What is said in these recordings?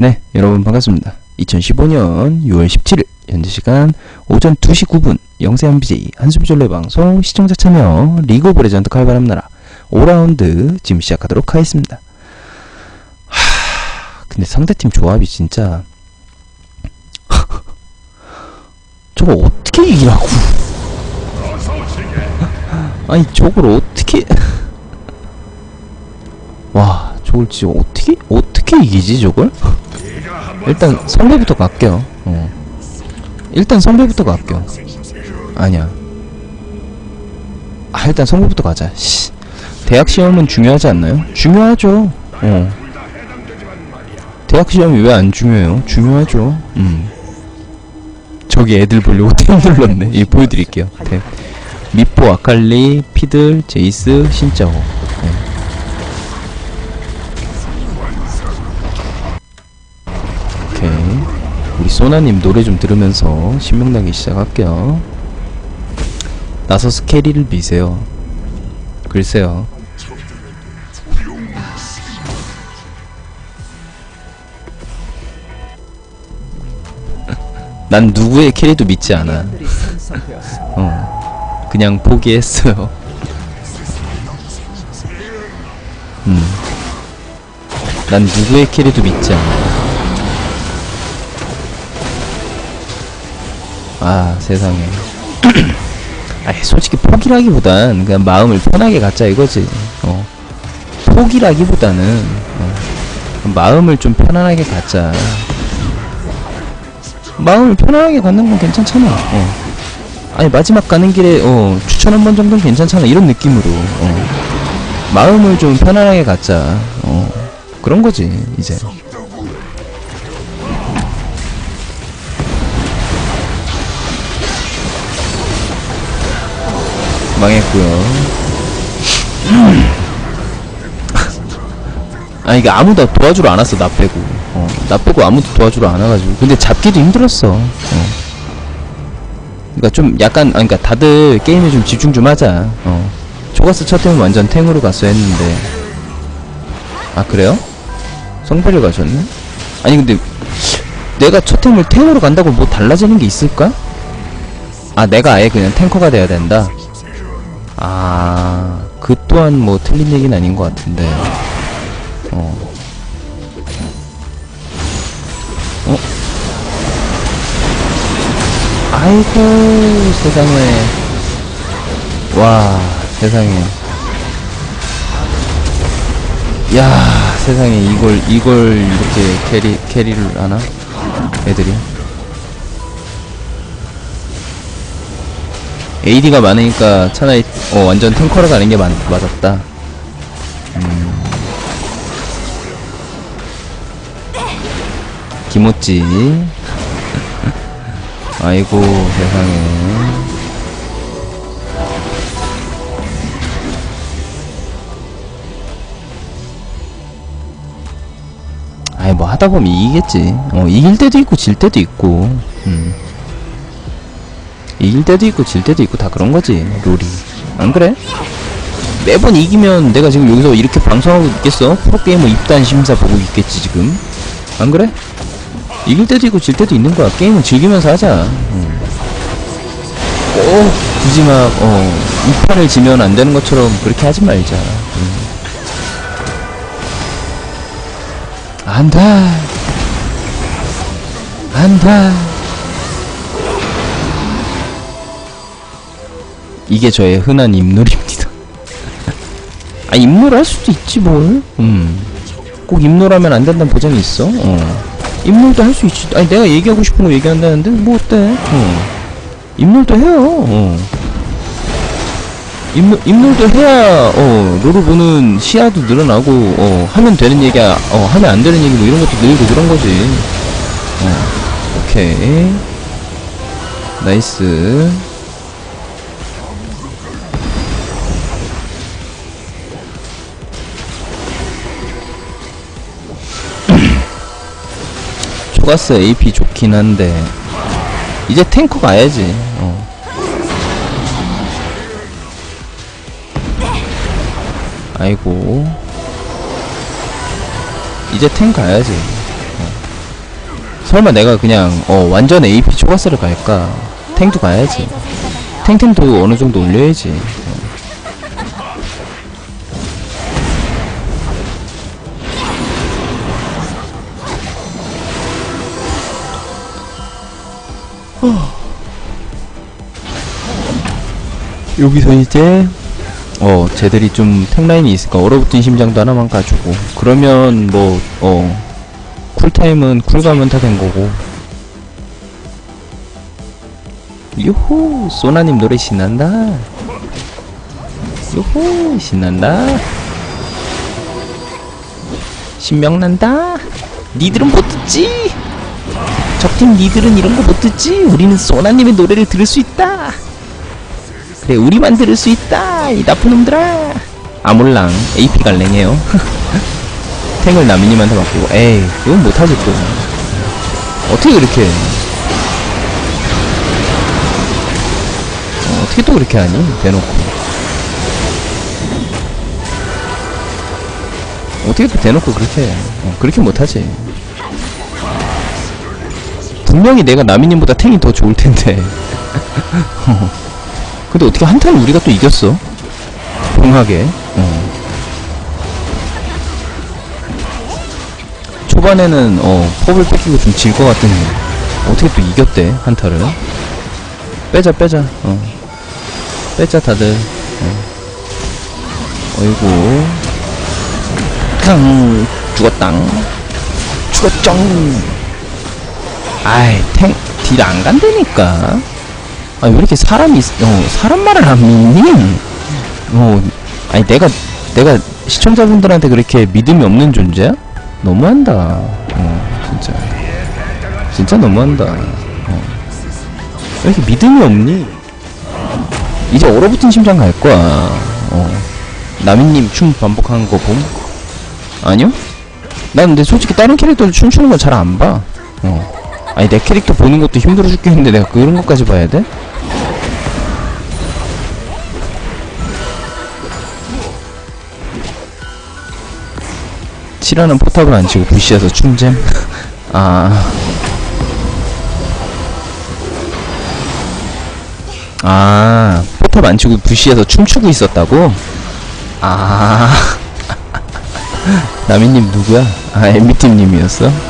네, 여러분 반갑습니다. 2015년 6월 17일 현재 시간 오전 2시 9분 영세한 BJ 한수비졸레 방송 시청자 참여 리그 오브 레전드 칼바람 나라 5라운드 지금 시작하도록 하겠습니다. 하, 근데 상대팀 조합이 진짜 저거 어떻게 이기라고? 아니 저걸 어떻게 와 저걸 진짜 어떻게 어떻게 이기지 저걸? 일단 선배부터 갈게요. 어. 일단 선배부터 갈게요. 아니야. 아 일단 선배부터 가자. 씨. 대학 시험은 중요하지 않나요? 중요하죠. 어. 대학 시험이 왜 안 중요해요? 중요하죠. 음. 저기 애들 보려고 템 눌렀네. 이 보여드릴게요. 템. 미포, 아칼리, 피들, 제이스, 신짜오. 소나님 노래 좀 들으면서 신명나게 시작할게요. 나서서 캐리를 미세요. 글쎄요. 난 누구의 캐리도 믿지 않아. 어. 그냥 포기했어요. 음. 난 누구의 캐리도 믿지 않아. 아 세상에. 아 솔직히 포기라기보단 그냥 마음을 편하게 갖자 이거지. 어. 포기라기보다는 어, 마음을 좀 편안하게 갖자. 마음을 편안하게 갖는 건 괜찮잖아. 어. 아니 마지막 가는 길에 어 추천 한 번 정도는 괜찮잖아. 이런 느낌으로 어. 마음을 좀 편안하게 갖자. 어. 그런 거지 이제 망했고요. 아 이게 아무도 도와주러 안 왔어 나 빼고. 어, 나 빼고 아무도 도와주러 안 와가지고. 근데 잡기도 힘들었어. 어. 그러니까 좀 약간 아 그러니까 다들 게임에 좀 집중 좀 하자. 어. 조가스 첫 템은 완전 탱으로 갔어야 했는데. 아 그래요? 성별을 가셨네? 아니 근데 내가 첫 템을 탱으로 간다고 뭐 달라지는 게 있을까? 아 내가 아예 그냥 탱커가 돼야 된다. 아, 그 또한 뭐 틀린 얘기는 아닌 것 같은데. 어. 어? 아이고, 세상에. 와, 세상에. 야, 세상에, 이걸, 이걸 이렇게 캐리, 캐리를 하나? 애들이. AD가 많으니까 차라리 어 완전 탱커로 가는 게 맞, 맞았다. 음. 김오찌. 아이고 세상에. 아이 뭐 하다 보면 이기겠지. 어 이길 때도 있고 질 때도 있고. 음. 이길 때도 있고 질 때도 있고 다 그런 거지 롤이 안 그래? 매번 이기면 내가 지금 여기서 이렇게 방송하고 있겠어? 프로게이머 입단 심사 보고 있겠지 지금 안 그래? 이길 때도 있고 질 때도 있는 거야 게임은 즐기면서 하자 응. 꼭 굳이 막 어 이 판을 지면 안 되는 것처럼 그렇게 하지 말자 응. 안돼 안돼 이게 저의 흔한 입놀입니다. 아, 입놀 할 수도 있지, 뭘. 음. 꼭 입놀하면 안 된다는 보장이 있어? 어. 입놀도 할 수 있지. 아니, 내가 얘기하고 싶은 거 얘기한다는데, 뭐 어때? 어. 입놀도 해요, 어. 입놀, 입놀도 해야, 어, 롤을 보는 시야도 늘어나고, 어, 하면 되는 얘기야, 어, 하면 안 되는 얘기 뭐 이런 것도 늘고 그런 거지. 어. 오케이. 나이스. 초가스 AP 좋긴 한데 이제 탱커 가야지. 어. 아이고. 이제 탱 가야지. 어. 설마 내가 그냥 어 완전 AP 초가스를 갈까? 탱도 가야지. 탱탱도 어느 정도 올려야지 여기서 이제 어 쟤들이 좀 탱라인이 있으니까 얼어붙은 심장도 하나만 가지고. 그러면 뭐어 쿨타임은 쿨가면 다 된 거고. 요호 소나님 노래 신난다. 요호 신난다. 신명난다. 니들은 못 듣지? 적팀 니들은 이런 거 못 듣지? 우리는 소나님의 노래를 들을 수 있다 그래 우리만 들을 수 있다 이 나쁜 놈들아. 아 몰랑 AP 갈랭이에요. 탱을 나미님한테 맡기고. 에이 이건 못하지 또. 어떻게 그렇게 해? 어, 어떻게 또 그렇게 하니? 대놓고. 어떻게 또 대놓고 그렇게 해? 어, 그렇게 못하지. 분명히 내가 나미님보다 탱이 더 좋을 텐데. 어. 근데 어떻게 한타를 우리가 또 이겼어? 봉하게. 어. 초반에는 어 펍을 뺏기고 좀 질 것 같더니 어떻게 또 이겼대 한타를? 빼자 빼자. 어. 빼자 다들. 어. 어이구. 탕 죽었당. 죽었쩡 아이 탱 딜 안 간다니까 아니 왜 이렇게 사람이 있- 어 사람 말을 안 믿니 어 아니 내가 내가 시청자분들한테 그렇게 믿음이 없는 존재야? 너무한다. 어, 진짜. 진짜 너무한다. 어. 왜 이렇게 믿음이 없니? 이제 얼어붙은 심장 갈 거야. 어. 나미님 춤 반복하는 거 봄? 아니요? 난 근데 솔직히 다른 캐릭터를 춤추는 건잘안 봐. 어. 아니, 내 캐릭터 보는 것도 힘들어 죽겠는데 내가 그런 것까지 봐야 돼? 칠하는 포탑을 안 치고 부시에서 춤잼? 아. 아, 포탑 안 치고 부시에서 춤추고 있었다고? 아. 나미님 누구야? 아, MBT님이었어?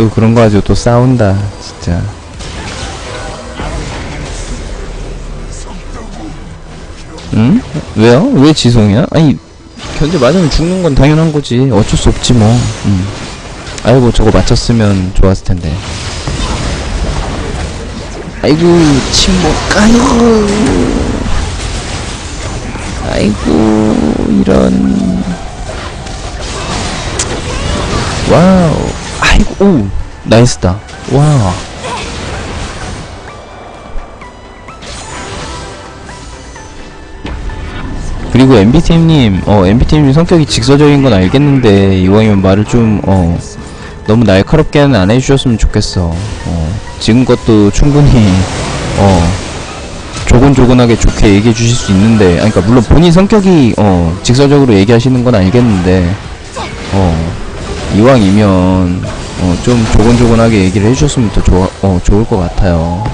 또 그런 거 가지고 또 싸운다, 진짜. 응? 왜요? 왜 지성이야? 아니, 견제 맞으면 죽는 건 당연한 거지. 어쩔 수 없지, 뭐. 응. 아이고, 저거 맞췄으면 좋았을 텐데. 아이고, 침묵, 아이고. 아이고, 이런. 와우. 아이고, 오, 나이스다. 와. 그리고 MBTM님, 어, MBTM님 성격이 직설적인 건 알겠는데, 이왕이면 말을 좀, 어, 너무 날카롭게는 안 해주셨으면 좋겠어. 어, 지금 것도 충분히, 어, 조곤조곤하게 좋게 얘기해 주실 수 있는데, 아니, 그니까, 물론 본인 성격이, 어, 직설적으로 얘기하시는 건 알겠는데, 어, 이왕이면, 어, 좀 조곤조곤하게 얘기를 해주셨으면 더 좋아, 어, 좋을 것 같아요.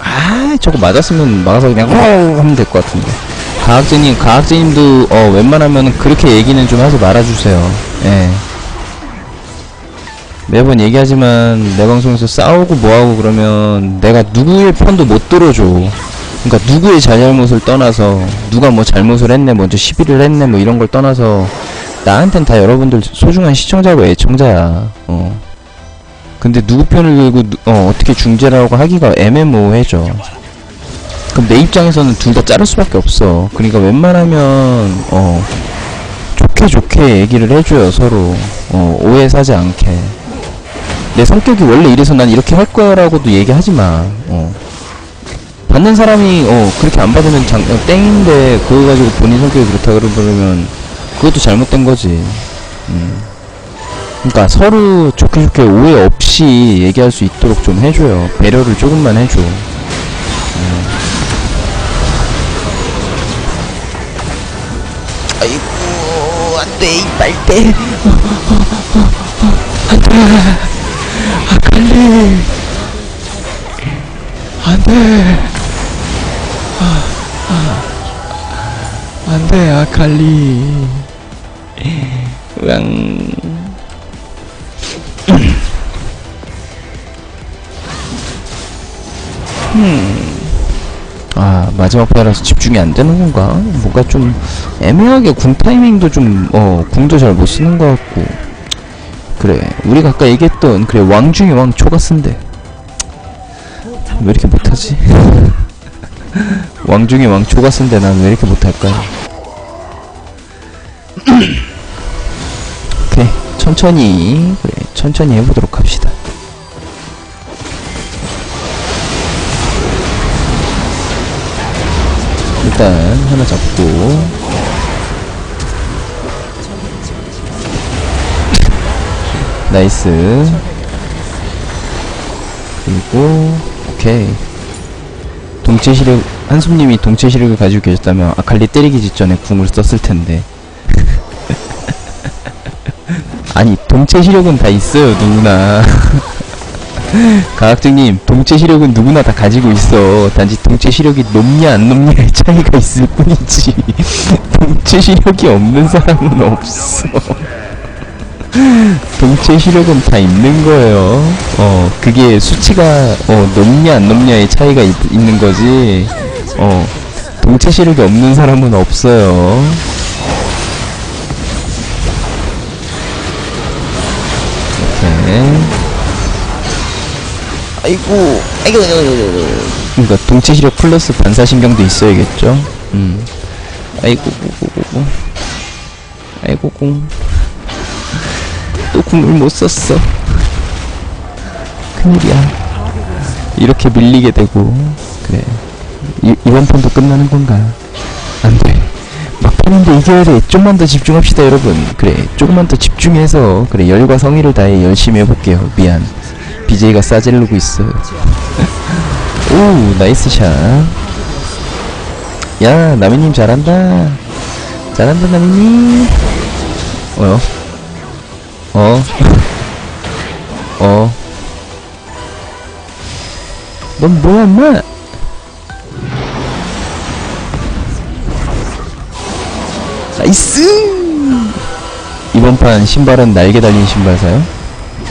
아, 저거 맞았으면 막아서 그냥 호 하면 될 것 같은데. 가학재님, 가학재님도 어 웬만하면 그렇게 얘기는 좀 하지 말아주세요. 예. 매번 얘기하지만 내 방송에서 싸우고 뭐하고 그러면 내가 누구의 편도 못 들어줘. 그러니까 누구의 잘잘못을 떠나서 누가 뭐 잘못을 했네, 먼저 시비를 했네, 뭐 이런 걸 떠나서 나한텐 다 여러분들 소중한 시청자고 애청자야. 어. 근데 누구 편을 들고 누- 어, 어떻게 중재라고 하기가 애매모호해져. 그럼 내 입장에서는 둘 다 자를 수밖에 없어. 그러니까 웬만하면 어 좋게 좋게 얘기를 해줘요 서로 어 오해 사지 않게. 내 성격이 원래 이래서 난 이렇게 할 거야라고도 얘기하지 마. 어. 받는 사람이 어 그렇게 안 받으면 장 어, 땡인데 그거 가지고 본인 성격이 그렇다 그러면 그것도 잘못된 거지. 음. 그러니까 서로 좋게 좋게 오해 없이 얘기할 수 있도록 좀 해줘요. 배려를 조금만 해줘. 음. 아이고 안돼 이 빨대. 안돼. 안돼 아칼리. 으앙. 아 마지막 패라서 집중이 안 되는 건가? 뭔가 좀 애매하게 궁 타이밍도 좀어 궁도 잘 못 쓰는 것 같고 그래 우리가 아까 얘기했던 그래 왕 중에 왕 초가스인데 왜 이렇게 못하지? 왕 중에 왕 초가스인데 난 왜 이렇게 못할까요? 오케이 천천히 그래 천천히 해보도록 합시다. 일단 하나 잡고. 나이스. 그리고 오케이 동체 시력 한숨님이 동체 시력을 가지고 계셨다면 아칼리 때리기 직전에 궁을 썼을 텐데. 아니 동체 시력은 다 있어요 누구나. 과학적님 동체 시력은 누구나 다 가지고 있어. 단지 동체 시력이 높냐 안 높냐의 차이가 있을 뿐이지. 동체 시력이 없는 사람은 없어 동체 시력은 다 있는 거예요 어 그게 수치가 어 높냐 안 높냐의 차이가 있, 있는 거지 어 동체 시력이 없는 사람은 없어요 오케이 아이고, 아이고, 아이고, 아이고. 그러니까 동체 시력 플러스 반사신경도 있어야겠죠. 음. 아이고, 고고고고. 아이고, 공. 또 궁을 못 썼어. 큰일이야. 이렇게 밀리게 되고. 그래. 이, 이번 판도 끝나는 건가? 안 돼. 막판인데 이겨야 돼. 좀만 더 집중합시다, 여러분. 그래. 조금만 더 집중해서. 그래. 열과 성의를 다해 열심히 해볼게요. 미안. BJ가 싸질르고 있어요. 오, 나이스 샷. 야, 나미님 잘한다. 잘한다, 나미님. 어요? 어? 어? 넌 뭐야, 인마? 나이스! 이번 판 신발은 날개 달린 신발 사요?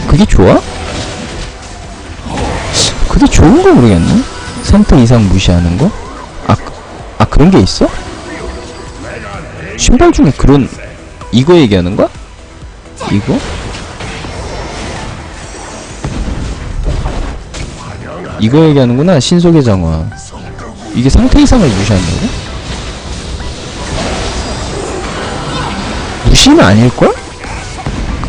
그게 좋아? 그게 좋은 거 모르겠네. 상태 이상 무시하는 거? 아, 그- 아 그런 게 있어? 신발 중에 그런 이거 얘기하는 거야? 이거? 이거 얘기하는구나 신속의 장화 이게 상태 이상을 무시한다고? 무시는 아닐걸?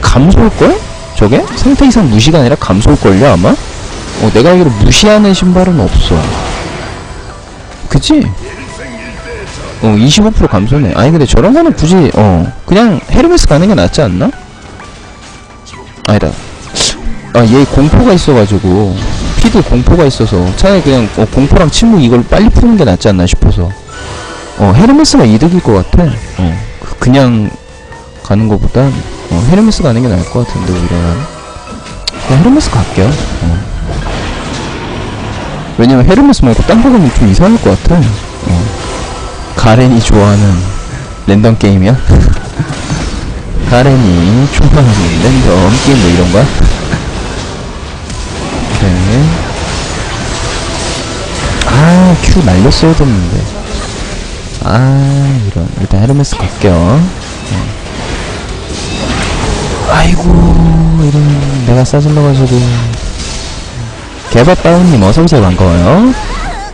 감소일걸? 저게? 상태 이상 무시가 아니라 감소일걸요 아마? 어, 내가 알기로 무시하는 신발은 없어. 그치? 어, 25% 감소네. 아니, 근데 저런 거는 굳이, 어, 그냥 헤르메스 가는 게 낫지 않나? 아니다. 아, 얘 공포가 있어가지고, 피드 공포가 있어서, 차라리 그냥, 어, 공포랑 침묵 이걸 빨리 푸는 게 낫지 않나 싶어서. 어, 헤르메스가 이득일 것 같아. 어, 그- 그냥 가는 것보단, 어, 헤르메스 가는 게 나을 것 같은데, 오히려. 그냥 헤르메스 갈게요. 어. 왜냐면 헤르메스 말고 딴거 가면 좀 이상할 것 같아. 어. 가렌이 좋아하는 랜덤 게임이야? 가렌이 좋아하는 랜덤 게임 뭐 이런 거야? 오케이. 아, 큐 날렸어야 됐는데. 아, 이런. 일단 헤르메스 갈게요. 어. 아이고, 이런. 내가 싸질러 가지고. 개밥다운님 어서오세요 반가워요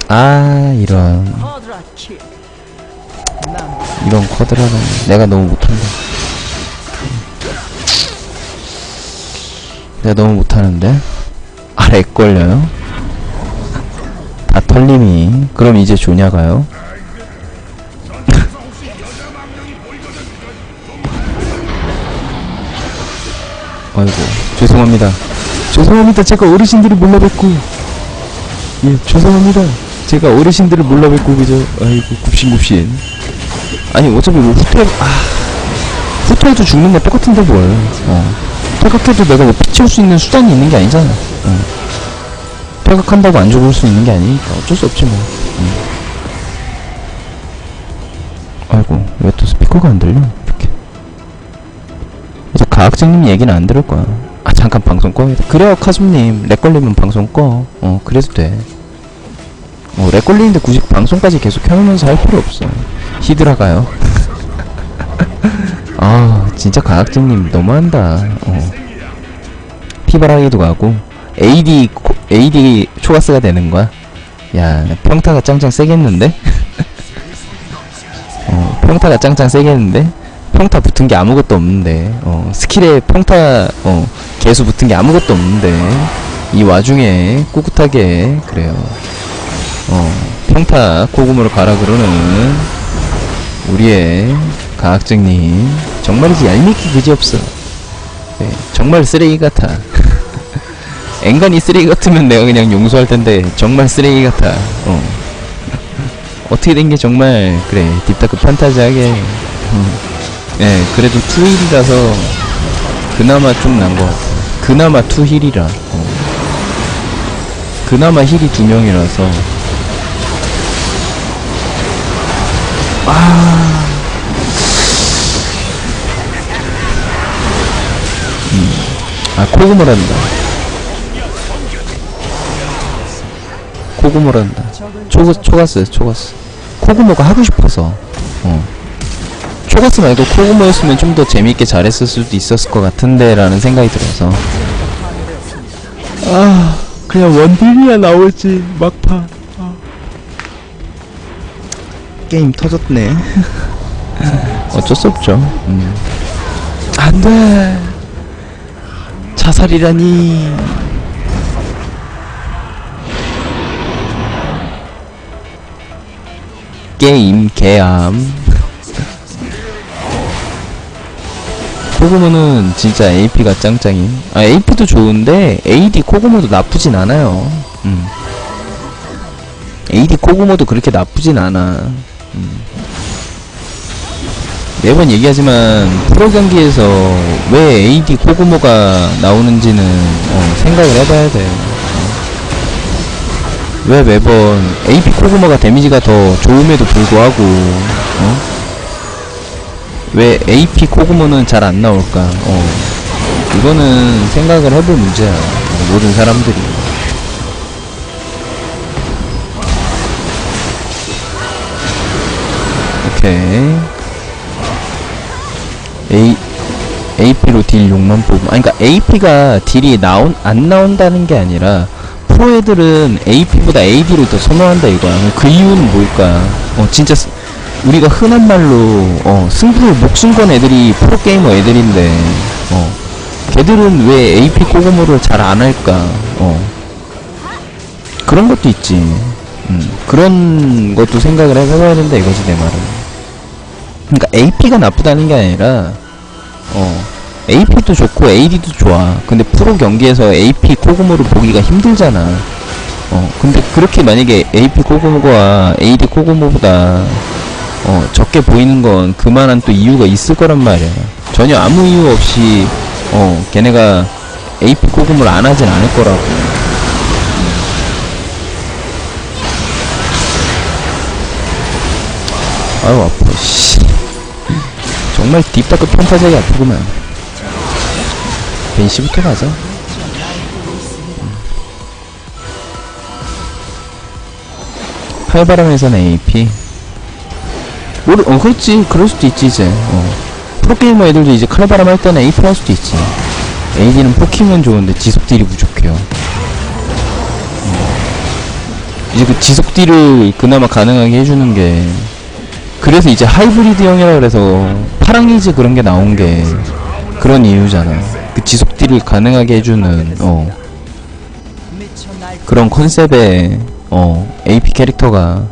아 이런 이런 쿼드라는 내가 너무 못한다 내가 너무 못하는데? 아래 걸려요? 다 털림이. 그럼 이제 조냐가요? 아이고 죄송합니다. 죄송합니다. 제가 어르신들을 몰라 뵙고. 예 죄송합니다. 제가 어르신들을 몰라 뵙고 그저 아이고 굽신굽신. 아니 어차피 뭐 후퇴 아 후퇴해도 죽는 건 똑같은데 뭘. 어. 퇴각해도 내가 뭐 피치울 수 있는 수단이 있는 게 아니잖아. 어. 퇴각한다고 안 죽을 수 있는 게 아니니까 어쩔 수 없지 뭐. 음. 아이고 왜 또 스피커가 안 들려? 이렇게. 이제 가학생님 얘기는 안 들을 거야. 아 잠깐 방송 꺼야겠다 그래요 카숨님. 렉 걸리면 방송 꺼어 그래도 돼. 어, 렉 걸리는데 굳이 방송까지 계속 켜놓으면서 할 필요 없어. 히드라가요 아 진짜 가학생님 너무한다. 어. 피바라기도 가고 AD 코- AD 초가스가 되는 거야? 야 평타가 짱짱 세겠는데? 어 평타가 짱짱 세겠는데? 평타 붙은 게 아무것도 없는데. 어 스킬에 평타 어 개수 붙은 게 아무것도 없는데. 이 와중에 꿋꿋하게 그래요. 어 평타 코금으로 가라 그러는 우리의 가학증님 정말이지 얄밉기 그지없어. 네, 정말 쓰레기 같아. 앵간히 쓰레기 같으면 내가 그냥 용서할 텐데 정말 쓰레기 같아. 어. 어떻게 된 게 정말 그래 딥다크 판타지하게. 음. 예 그래도 투힐이라서 그나마 좀 난 것 같아. 그나마 투힐이라. 어. 그나마 힐이 두 명이라서. 아 코고모를 한다. 코고모를 한다. 초, 초가스 초가스. 코고모가 하고 싶어서. 어. 초가스 말고 코고모였으면 좀 더 재밌게 잘했을 수도 있었을 것 같은데 라는 생각이 들어서. 아 그냥 원딜이야 나올지 막판. 게임 터졌네. 어쩔 수 없죠. 음. 안돼 자살이라니 게임 개암 코고모는 진짜 AP가 짱짱임 아 AP도 좋은데 AD 코고모도 나쁘진 않아요 음. AD 코고모도 그렇게 나쁘진 않아 음. 매번 얘기하지만 프로 경기에서 왜 AD 코고모가 나오는지는 어, 생각을 해봐야 돼. 어. 왜 매번 AP 코고모가 데미지가 더 좋음에도 불구하고 어? 왜 AP 코고모는 잘 안 나올까? 어. 이거는 생각을 해볼 문제야. 어, 모든 사람들이. 오케이. A, AP로 딜 6만 뽑음. 아니, 그니까 AP가 딜이 나온, 안 나온다는 게 아니라, 프로 애들은 AP보다 AD를 더 선호한다 이거야. 그 이유는 뭘까? 어, 진짜, 스- 우리가 흔한 말로, 어, 승부를 목숨 건 애들이 프로게이머 애들인데, 어, 걔들은 왜 AP 코고모를 잘 안 할까? 어, 그런 것도 있지. 음, 그런 것도 생각을 해봐야 된다 이거지, 내 말은. 그러니까 AP가 나쁘다는 게 아니라 어 AP도 좋고 AD도 좋아. 근데 프로 경기에서 AP 코고모를 보기가 힘들잖아. 어 근데 그렇게 만약에 AP 코고모가 AD 코고모보다 어 적게 보이는 건 그만한 또 이유가 있을 거란 말이야. 전혀 아무 이유 없이 어 걔네가 AP 코고모를 안 하진 않을 거라고. 아유 아파 씨 정말 딥다크 평타작이 아프구만. 벤시부터 가자. 팔바람에서는 AP 모르, 어 그렇지. 그럴 수도 있지 이제. 어. 프로게이머 애들도 이제 칼바람 할 때는 AP 할 수도 있지. AD는 포킹은 좋은데 지속딜이 부족해요. 음. 이제 그 지속딜을 그나마 가능하게 해주는 게 그래서 이제 하이브리드형이라 그래서 파랑리즈 그런 게 나온 게 그런 이유잖아. 그 지속 딜을 가능하게 해주는 어 그런 컨셉의 어 AP 캐릭터가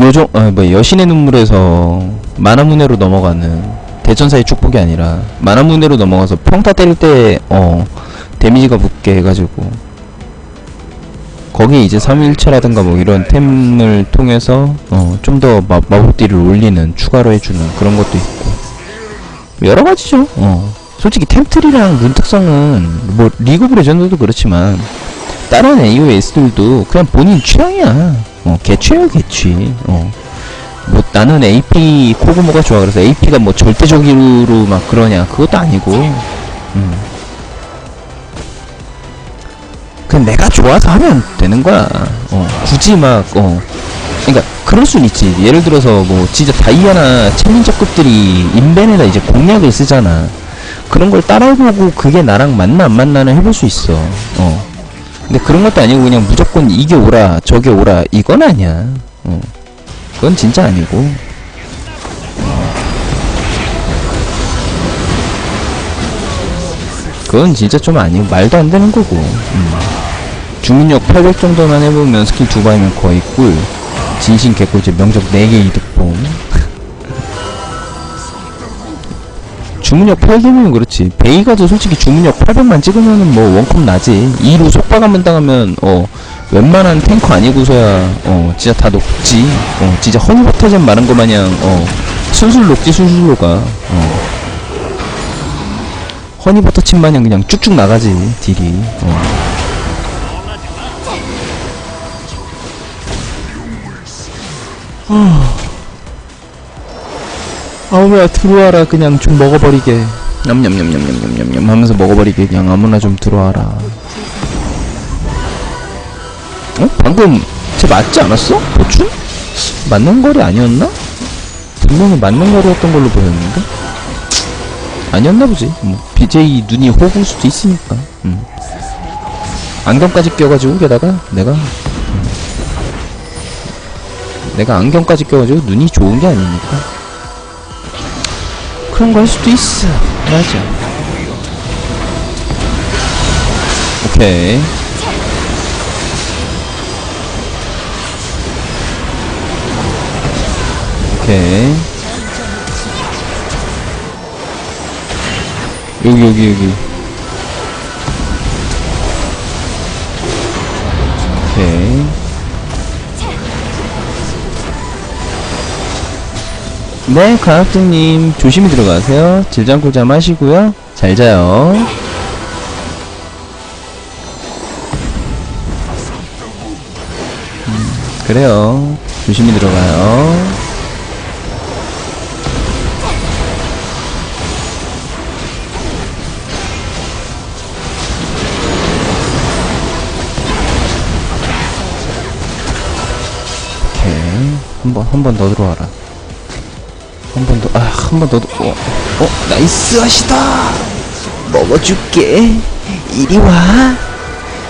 요정 어뭐 여신의 눈물에서 만화문해로 넘어가는 대천사의 축복이 아니라 만화문대로 넘어가서 평타 때릴 때 어 데미지가 붙게 해가지고 거기에 이제 3일체라든가 뭐 이런 템을 통해서 어 좀 더 마법딜을 올리는 추가로 해주는 그런 것도 있고. 여러 가지죠. 어. 솔직히 템트리랑 룬 특성은 뭐 리그 오브 레전드도 그렇지만 다른 AOS들도 그냥 본인 취향이야. 어 개취야 개취. 어. 뭐 나는 AP 코그모가 좋아. 그래서 AP가 뭐 절대적으로 막 그러냐. 그것도 아니고. 음. 그냥 내가 좋아서 하면 되는 거야. 어 굳이 막 어. 그러니까 그럴 순 있지. 예를 들어서 뭐 진짜 다이아나 챌린저급들이 인벤에다 이제 공략을 쓰잖아. 그런 걸 따라해보고 그게 나랑 맞나 안 맞나는 해볼 수 있어. 어. 근데 그런 것도 아니고 그냥 무조건 이게 오라 저게 오라 이건 아니야. 어. 그건 진짜 아니고 그건 진짜 좀 아니고 말도 안 되는 거고. 음. 주문력 800 정도만 해보면 스킬 두 방이면 거의 꿀. 진심 개꿀집 명적 4개 이득봄 주문력 8개면 그렇지. 베이가도 솔직히 주문력 800만 찍으면은 뭐 원컵 나지. 2로 속박 한번 당하면 어 웬만한 탱커 아니고서야 어 진짜 다 녹지. 어 진짜 허니버터잼 마른 거 마냥 어 술술 녹지 녹아 어 허니버터칩 마냥 그냥 쭉쭉 나가지 딜이 어 아우야 들어와라 그냥 좀 먹어버리게 냠냠냠냠냠냠냠 하면서 먹어버리게 그냥 아무나 좀 들어와라 어? 방금 쟤 맞지 않았어? 보충? 맞는 거리 아니었나? 분명히 맞는 거리였던 걸로 보였는데? 아니었나 보지 뭐 BJ 눈이 호구일 수도 있으니까 음. 안경까지 껴가지고 게다가 내가 음. 내가 안경까지 껴가지고 눈이 좋은 게 아니니까 그런 거할 수도 있어. 맞아. 오케이. 오케이. 여기, 여기, 여기. 오케이. 네, 가학증님 조심히 들어가세요. 질장꿀잠 하시고요. 잘 자요. 음, 그래요. 조심히 들어가요. 번, 한 번 더 들어와라. 한 번 더, 아, 한 번 더, 어, 어, 나이스 하시다! 먹어줄게. 이리 와.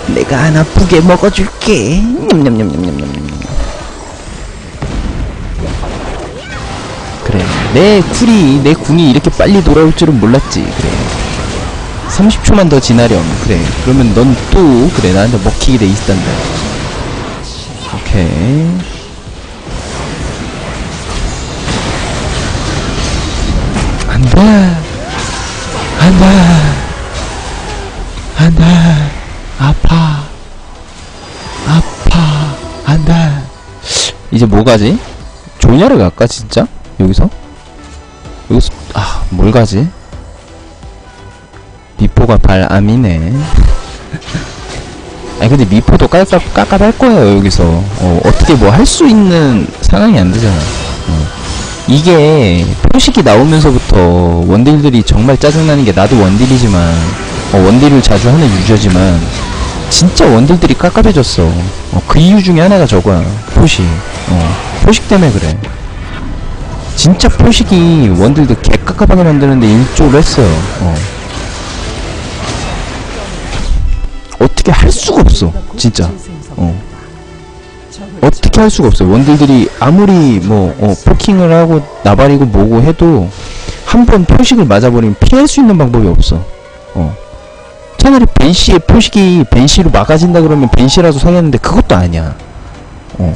내가 안 아프게 먹어줄게. 냠냠냠냠냠냠냠. 그래. 내 쿨이, 내 궁이 이렇게 빨리 돌아올 줄은 몰랐지. 그래. 30초만 더 지나렴. 그래. 그러면 넌 또, 그래. 나한테 먹히게 돼 있단다. 오케이. 돼. 안 돼. 아파. 아파. 안 돼. 이제 뭐 가지? 조냐를 갈까, 진짜? 여기서? 여기서, 아, 뭘 가지? 미포가 발암이네. 아니, 근데 미포도 깝깝, 깝깝할 거예요, 여기서. 어, 어떻게 뭐 할 수 있는 상황이 안 되잖아. 어. 이게 표식이 나오면서부터 원딜들이 정말 짜증나는 게 나도 원딜이지만 어, 원딜을 자주 하는 유저지만 진짜 원딜들이 깝깝해졌어. 어, 그 이유 중에 하나가 저거야 표식. 어, 표식 때문에 그래. 진짜 표식이 원딜들 개 깝깝하게 만드는데 일조를 했어요 어. 어떻게 할 수가 없어 진짜. 어. 어떻게 할 수가 없어요. 원딜들이 아무리 뭐 어, 포킹을 하고 나발이고 뭐고 해도 한 번 표식을 맞아버리면 피할 수 있는 방법이 없어. 어. 차라리 벤시의 표식이 벤시로 막아진다 그러면 벤시라도 서겠는데 그것도 아니야. 어.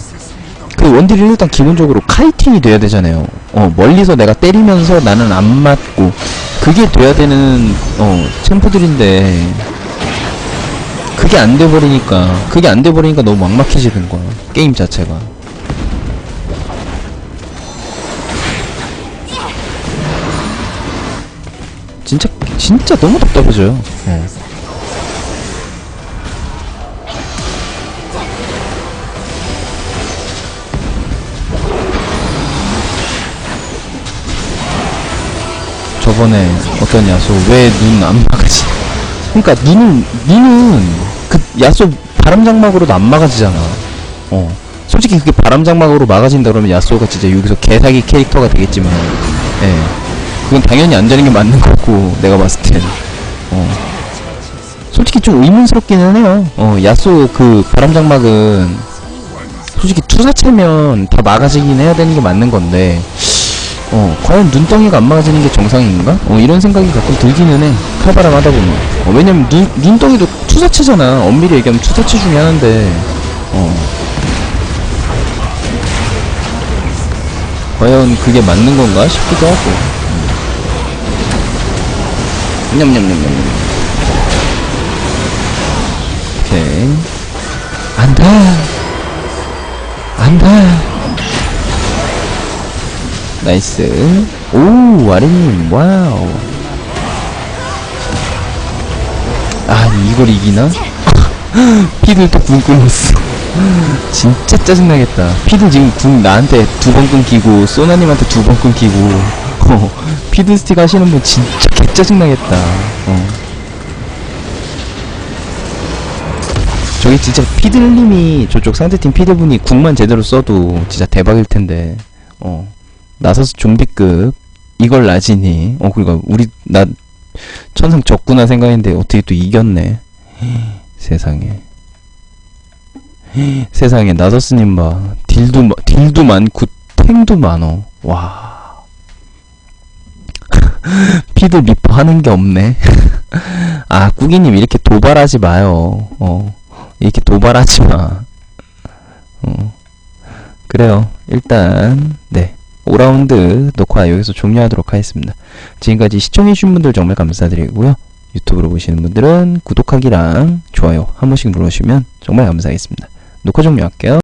그 원딜이 일단 기본적으로 카이팅이 돼야 되잖아요. 어, 멀리서 내가 때리면서 나는 안 맞고, 그게 돼야 되는, 어, 챔프들인데, 그게 안 돼버리니까, 그게 안 돼버리니까 너무 막막해지는 거야. 게임 자체가. 진짜, 진짜 너무 답답해져요. 어. 저번에 어떤 야수 왜 눈 안 막아지? 그러니까 눈은 니는 그 야수 바람 장막으로도 안 막아지잖아. 어. 솔직히 그게 바람 장막으로 막아진다 그러면 야수가 진짜 여기서 개사기 캐릭터가 되겠지만, 예. 그건 당연히 안 되는 게 맞는 거고 내가 봤을 땐. 어. 솔직히 좀 의문스럽기는 해요. 어, 야수 그 바람 장막은 솔직히 투사체면 다 막아지긴 해야 되는 게 맞는 건데. 어, 과연 눈덩이가 안 막아지는 게 정상인가? 어, 이런 생각이 가끔 들기는 해. 칼바람 하다 보면. 어, 왜냐면 눈, 눈덩이도 투사체잖아. 엄밀히 얘기하면 투사체 중에 하나인데, 어. 과연 그게 맞는 건가 싶기도 하고. 음. 냠냠냠냠. 오케이. 안다. 안다. 나이스. 오, 아린님, 와우. 아, 이걸 이기나? 피들 또 궁 끊었어. 진짜 짜증나겠다. 피들 지금 궁 나한테 두 번 끊기고, 소나님한테 두 번 끊기고, 어, 피드 스틱 하시는 분 진짜 개 짜증나겠다. 어. 저기 진짜 피들님이 저쪽 상대팀 피들분이 궁만 제대로 써도 진짜 대박일 텐데, 어. 나서서 좀비급 이걸 나지니? 어 그니까 우리 나 천상 적구나 생각했는데 어떻게 또 이겼네? 세상에. 세상에 나서스님 봐 딜도 마- 딜도 많고 탱도 많어. 와. 피드 리퍼 하는 게 없네. 아 꾸기님 이렇게 도발하지 마요. 어 이렇게 도발하지 마. 어. 그래요. 일단 네 5라운드 녹화 여기서 종료하도록 하겠습니다. 지금까지 시청해주신 분들 정말 감사드리고요. 유튜브로 보시는 분들은 구독하기랑 좋아요 한 번씩 눌러주시면 정말 감사하겠습니다. 녹화 종료할게요.